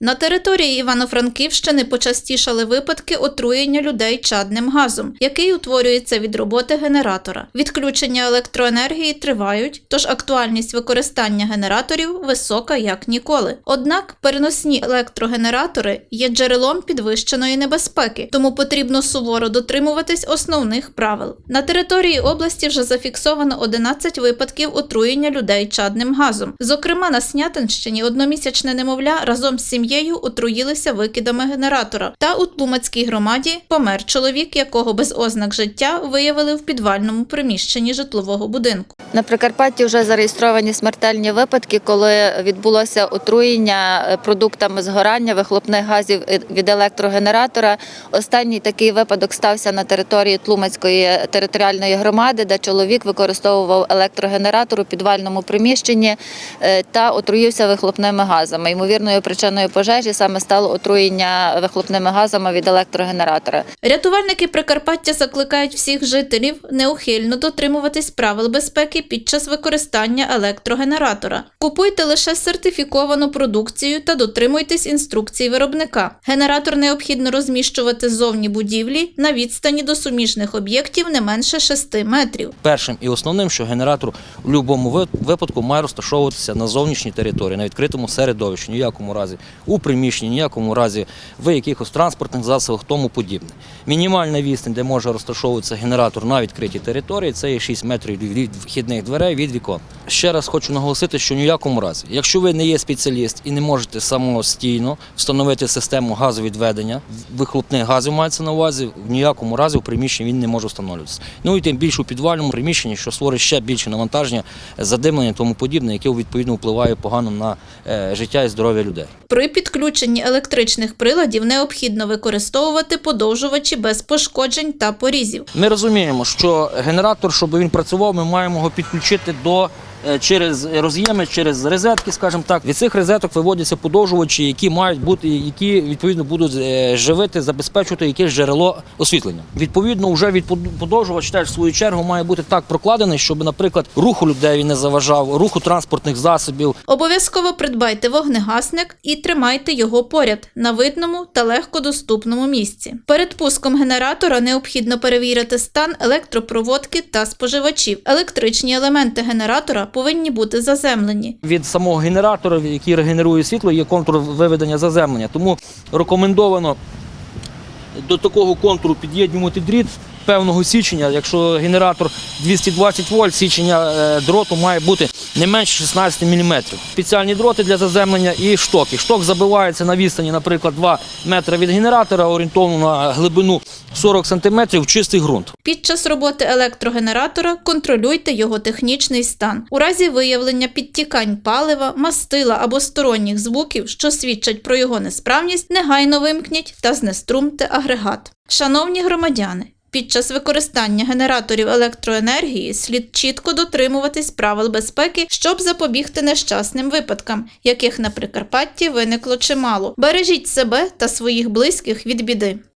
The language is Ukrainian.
На території Івано-Франківщини почастішали випадки отруєння людей чадним газом, який утворюється від роботи генератора. Відключення електроенергії тривають, тож актуальність використання генераторів висока як ніколи. Однак переносні електрогенератори є джерелом підвищеної небезпеки, тому потрібно суворо дотримуватись основних правил. На території області вже зафіксовано 11 випадків отруєння людей чадним газом. Зокрема, на Снятинщині одномісячне немовля разом з сім'єю отруїлися викидами генератора. Та у Тлумацькій громаді помер чоловік, якого без ознак життя виявили в підвальному приміщенні житлового будинку. На Прикарпатті вже зареєстровані смертельні випадки, коли відбулося отруєння е, продуктами згорання вихлопних газів е, від електрогенератора. Останній такий випадок стався на території Тлумацької територіальної громади, де чоловік використовував електрогенератор у підвальному приміщенні е, та отруївся вихлопними газами. Ймовірною причиною пожежі саме стало отруєння вихлопними газами від електрогенератора. Рятувальники Прикарпаття закликають всіх жителів неухильно дотримуватись правил безпеки під час використання електрогенератора. Купуйте лише сертифіковану продукцію та дотримуйтесь інструкцій виробника. Генератор необхідно розміщувати ззовні будівлі на відстані до суміжних об'єктів не менше 6 метрів. Першим і основним, що генератор в будь-якому випадку має розташовуватися на зовнішній території, на відкритому середовищі, ніякому разі у приміщенні, ніякому разі в якихось транспортних засобах, тому подібне. Мінімальна відстань, де може розташовуватися генератор на відкритій території, це є 6 метрів від вхідних дверей від вікон. Ще раз хочу наголосити, що ніякому разі, якщо ви не є спеціаліст і не можете самостійно встановити систему газовідведення, вихлопних газів мається на увазі, в ніякому разі в приміщенні він не може встановлюватися. Ну і тим більше у підвальному приміщенні, що створить ще більше навантаження, задимлення тому подібне, яке відповідно впливає погано на е, життя і здоров'я людей. Підключенні електричних приладів необхідно використовувати подовжувачі без пошкоджень та порізів. Ми розуміємо, що генератор, щоб він працював, ми маємо його підключити до. Е, Через роз'єми, через розетки, скажімо так, від цих розеток виводяться подовжувачі, які мають бути, які відповідно будуть е, живити, забезпечувати якесь джерело освітлення. Відповідно, вже від под- подовжувач теж в свою чергу має бути так прокладений, щоб, наприклад, руху людей він не заважав, руху транспортних засобів, Обов'язково придбайте вогнегасник і тримайте його поряд на видному та легкодоступному місці. Перед пуском генератора необхідно перевірити стан електропроводки та споживачів. Електричні елементи генератора повинні бути заземлені. від самого генератора, який регенерує світло, є контур виведення заземлення. Тому рекомендовано до такого контуру під'єднувати дріт певного січення. Якщо генератор 220 вольт, січення е, дроту має бути не менше 16 мм. Спеціальні дроти для заземлення і штоки. Шток забивається на відстані, наприклад, 2 метри від генератора, орієнтовно на глибину 40 см в чистий ґрунт. Під час роботи електрогенератора контролюйте його технічний стан. У разі виявлення підтікань палива, мастила або сторонніх звуків, що свідчать про його несправність, негайно вимкніть та знеструмте агрегат. Шановні громадяни, під час використання генераторів електроенергії слід чітко дотримуватись правил безпеки, щоб запобігти нещасним випадкам, яких на Прикарпатті виникло чимало. Бережіть себе та своїх близьких від біди.